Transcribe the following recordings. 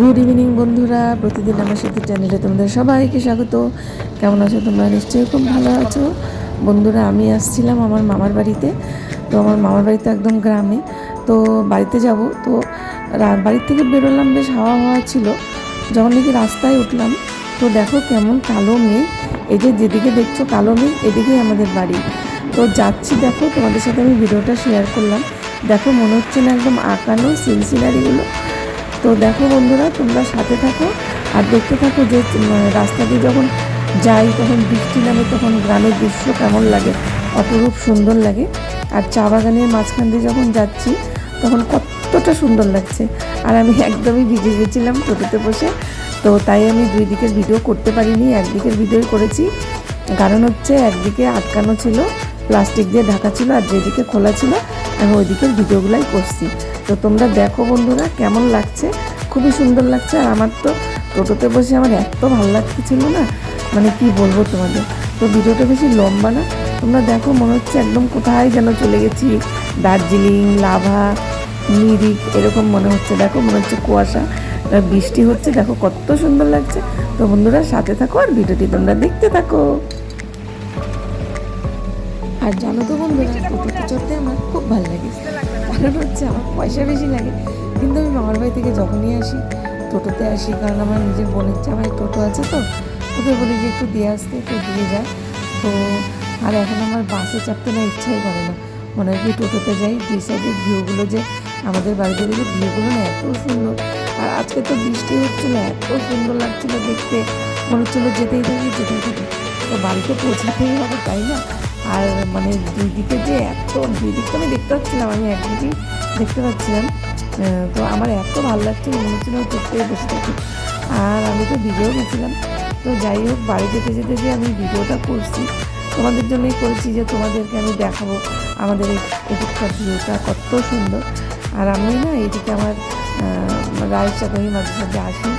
Good evening বন্ধুরা। প্রতিদিন আমার সাথে চ্যানেলে তোমাদের সবাইকে স্বাগত। কেমন আছো তোমরা? নিশ্চয়ই খুব ভালো আছো। বন্ধুরা, আমি আসছিলাম আমার মামার বাড়িতে। তো আমার মামার বাড়িতে একদম গ্রামে। তো বাড়িতে যাব। তো বাড়ির থেকে বেরোলাম, বেশ হাওয়া হাওয়া ছিল। যখন নাকি রাস্তায় উঠলাম, তো দেখো কেমন কালো মেঘ। এই যে যেদিকে দেখছ কালো মেঘ, এদিকেই আমাদের বাড়ি। তো যাচ্ছি দেখো, তোমাদের সাথে আমি ভিডিওটা শেয়ার করলাম। দেখো মনে হচ্ছে না একদম আঁকানো সিন সিনারিগুলো তো দেখো বন্ধুরা, তোমরা সাথে থাকো আর দেখতে থাকো যে রাস্তা দিয়ে যখন যাই তখন বৃষ্টি নামে তখন গ্রামের দৃশ্য কেমন লাগে, অপরূপ সুন্দর লাগে। আর চা বাগানের মাঝখান দিয়ে যখন যাচ্ছি তখন কতটা সুন্দর লাগছে। আর আমি একদমই ভিজে গেছিলাম টোটোতে বসে, তো তাই আমি দুই দিকের ভিডিও করতে পারিনি, একদিকের ভিডিওই করেছি। কারণ হচ্ছে একদিকে আটকানো ছিল, প্লাস্টিক দিয়ে ঢাকা ছিল আর যেদিকে খোলা ছিল আমি ওই দিকের ভিডিওগুলাই করছি। তো তোমরা দেখো বন্ধুরা কেমন লাগছে? খুবই সুন্দর লাগছে আর আমার তো টোটোতে বসে আমার এত ভালো লাগতেছিল না। মানে কি বলব তোমাদের? তো ভিডিওটা বেশি লম্বা না। তোমরা দেখো, মনে হচ্ছে একদম কোথায় যেন চলে গেছি। দার্জিলিং, লাভা, মিরিক, এরকম মনে হচ্ছে। দেখো, মনে হচ্ছে কুয়াশা বৃষ্টি হচ্ছে। দেখো, কত সুন্দর লাগছে। তো বন্ধুরা, সাথে থাকো আর ভিডিওটি তোমরা দেখতে থাকো। আর জানো তো বন্ধুরা, টোটোতে চড়তে আমার খুব ভালো লাগে। কারণ হচ্ছে আমার পয়সা বেশি লাগে। কিন্তু আমি মামার বাড়ি থেকে যখনই আসি, টোটোতে আসি, কারণ আমার নিজের বোনের জামাই টোটো আছে তো, ওকে বলি যে একটু দিয়ে আসতে, একটু দিয়ে যায় তো আর এখন আমার বাসে চাপতে না ইচ্ছাই করে না। মনে হয় কি টোটোতে যাই দুই সাইডের ভিউগুলো যে আমাদের বাড়িতে যে ভিউগুলো না এত সুন্দর। আর আজকে তো বৃষ্টি হচ্ছিল, এত সুন্দর লাগছিল দেখতে। মনে হচ্ছিল যেতেই থাকি যেতেই থাকি। তো বাড়িতে পৌঁছাতেই হবে, তাই না? আর মানে দুই দিকে যে এত, দুই দিকটা আমি দেখতে পাচ্ছিলাম, আমি একদিকেই দেখতে পাচ্ছিলাম তো আমার এত ভালো লাগছে, মনে হচ্ছিল করে বসে থাকি। আর আমি তো ভিডিও গেছিলাম। তো যাই হোক, বাড়ি যেতে যেতে যে আমি ভিডিওটা করছি, তোমাদের জন্যই করেছি যে তোমাদেরকে আমি দেখাবো আমাদের এদিককার ভিউটা কত সুন্দর। আর আমি না এদিকে আমার রায়ের সাথে মাঝে সাথে আসি,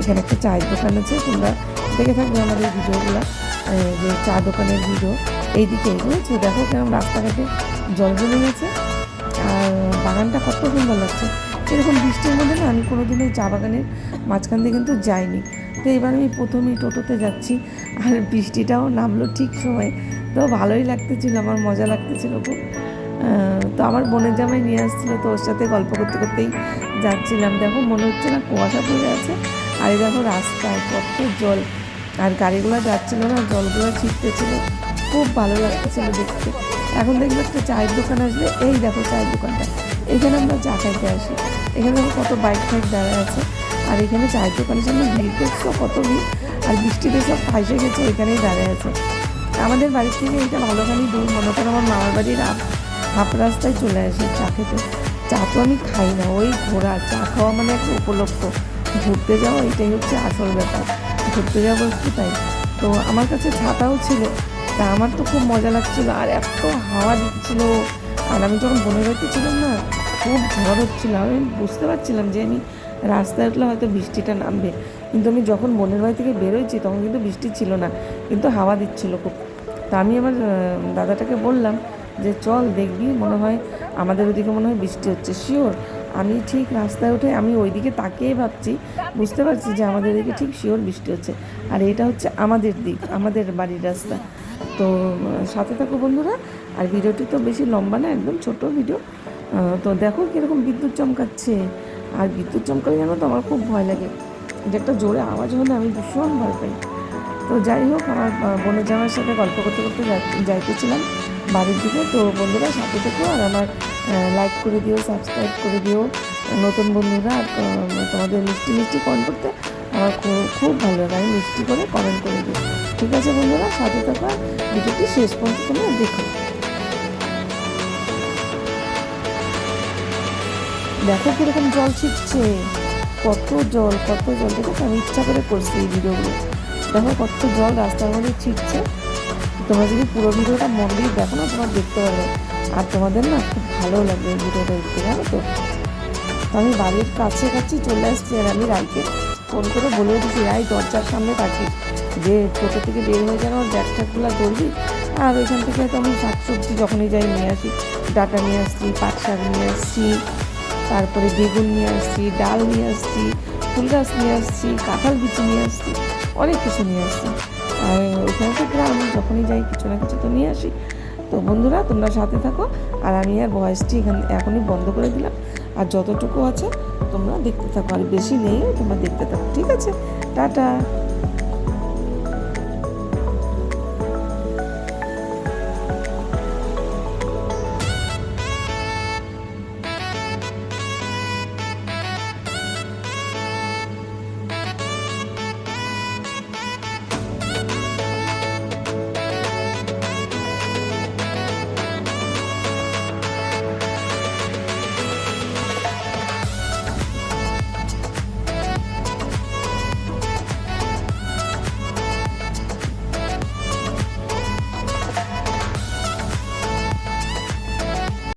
এখানে একটা চায়ের দোকান আছে, তোমরা দেখে থাকবে আমাদের ভিডিওগুলো যে চা দোকানের ভিডিও। এইদিকে, বুঝেছ? দেখো কেমন রাস্তাঘাটে জল জমে গেছে, আর বাগানটা কত সুন্দর লাগছে। এরকম বৃষ্টির মধ্যে না আমি কোনোদিন এই চা বাগানের মাঝখান দিয়ে কিন্তু যাইনি। তো এবার আমি প্রথমেই টোটোতে যাচ্ছি, আর বৃষ্টিটাও নামলো ঠিক সময়। তো ভালোই লাগতেছিল, আমার মজা লাগতেছিল খুব। তো আমার বোনের জামাই নিয়ে আসছিল, তো ওর সাথে গল্প করতে করতেই যাচ্ছিলাম। দেখো মনে হচ্ছে না কুয়াশা পড়ে আছে, আর এই দেখো রাস্তায় কত জল। আর গাড়িগুলো যাচ্ছিল না, জলগুলো ছিটতেছিল। খুব ভালো লাগতেছিল দেখতে। এখন দেখবে একটা চায়ের দোকান আসবে। এই দেখো চায়ের দোকানটা। এখানে আমরা চা খাইতে আসি। এখানে কত বাইক ফাইক দাঁড়ায় আছে। আর এখানে চায়ের দোকানের সামনে ভিড় দেখছ, কত ভিড়। আর বৃষ্টিতে সব ফাইসে গেছে এখানেই দাঁড়ায় আছে। আমাদের বাড়ি থেকে এটা ভালোখানি দূর। মনে করো আমার মামার বাড়ির হাফ রাস্তায় চলে আসি চা খেতে। চা তো আমি খাই না, ওই ঘোরা চা খাওয়া মানে একটা উপলক্ষ। ঘুরতে যাওয়া এটাই হচ্ছে আসল ব্যাপার। ঘুরতে যাব একটু তাই? তো আমার কাছে ছাতাও ছিল, তা আমার তো খুব মজা লাগছিল, আর এত হাওয়া দিচ্ছিল। আর আমি যখন বোনের বাড়িতে ছিলাম না, খুব ঝড় হচ্ছিল। আমি বুঝতে পারছিলাম যে আমি রাস্তায় উঠলে হয়তো বৃষ্টিটা নামবে। কিন্তু আমি যখন বোনের বাড়ি থেকে বেরোইছি তখন কিন্তু বৃষ্টি ছিল না, কিন্তু হাওয়া দিচ্ছিল খুব। তা আমি আমার দাদাটাকে বললাম যে চল দেখবি, মনে হয় আমাদের ওদিকে মনে হয় বৃষ্টি হচ্ছে শিওর আমি ঠিক রাস্তায় উঠে, আমি ওইদিকে তাকিয়ে ভাবছি, বুঝতে পারছি যে আমাদের এদিকে ঠিক শিওর বৃষ্টি হচ্ছে। আর এটা হচ্ছে আমাদের দিক, আমাদের বাড়ির রাস্তা। তো, সাথে থাকো বন্ধুরা, আর ভিডিওটি তো বেশি লম্বা না, একদম ছোট ভিডিও তো দেখো কীরকম বিদ্যুৎ চমকাচ্ছে। আর বিদ্যুৎ চমকালে জানো তো আমার খুব ভয় লাগে। যে একটা জোরে আওয়াজ হলে আমি ভীষণ ভয় পাই। তো যাই হোক, আমার বোনের জামার সাথে গল্প করতে করতে যাই- যাইতেছিলাম। বাড়ির দিকে। তো বন্ধুরা, সাথে থেকো আর আমার লাইক করে দিও সাবস্ক্রাইব করে দিও। নতুন বন্ধুরা তোমাদের মিষ্টি মিষ্টি কমেন্ট করতে আমার খুব খুব ভালো লাগে। আমি মিষ্টি করে কমেন্ট করে দিই ঠিক আছে বন্ধুরা, সাথে থাকো ভিডিওটি শেষ পর্যন্ত দেখো। দেখো কীরকম জল ছিটছে। কত জল কত জল। দেখো, আমি ইচ্ছা করে করছি এই ভিডিওগুলো। দেখো কত জল রাস্তার মধ্যে ছিটছে। তোমরা যদি পুরো ভিডিওটা মন দিয়ে দেখো না, তোমরা দেখতে পারবে। আর তোমাদের না খুব ভালো লাগবে এই ভিডিওটা দেখতে, জানো তো? আমি বাড়ির কাছে কাছে চলে আসছি আর আমি রাইকে ফোন করে বলে দিচ্ছি রাই দরজার সামনে থাকিস যে টোটো থেকে বের হয়ে যেন ব্যাগ ট্যাগগুলো ধরবি, আর ওইখান থেকে হয়তো আমি শাক সবজি যখনই যাই নিয়ে আসি, ডাটা নিয়ে আসছি, পাট শাক নিয়ে আসছি, তারপরে বেগুন নিয়ে আসছি, ডাল নিয়ে আসছি, ফুল গাছ নিয়ে আসছি, কাঁঠাল বিচি নিয়ে আসছি, অনেক কিছু নিয়ে আসছি। আর ওইখানে তো আমি যখনই যাই কিছু না কিছু তো নিয়ে আসি। তো বন্ধুরা, তোমরা সাথে থাকো। আর আমি আর ভয়েসটি এখানে এখনই বন্ধ করে দিলাম। আর যতটুকু আছে, তোমরা দেখতে থাকো। আর বেশি নেই, তোমরা দেখতে থাকো। ঠিক আছে? টাটা!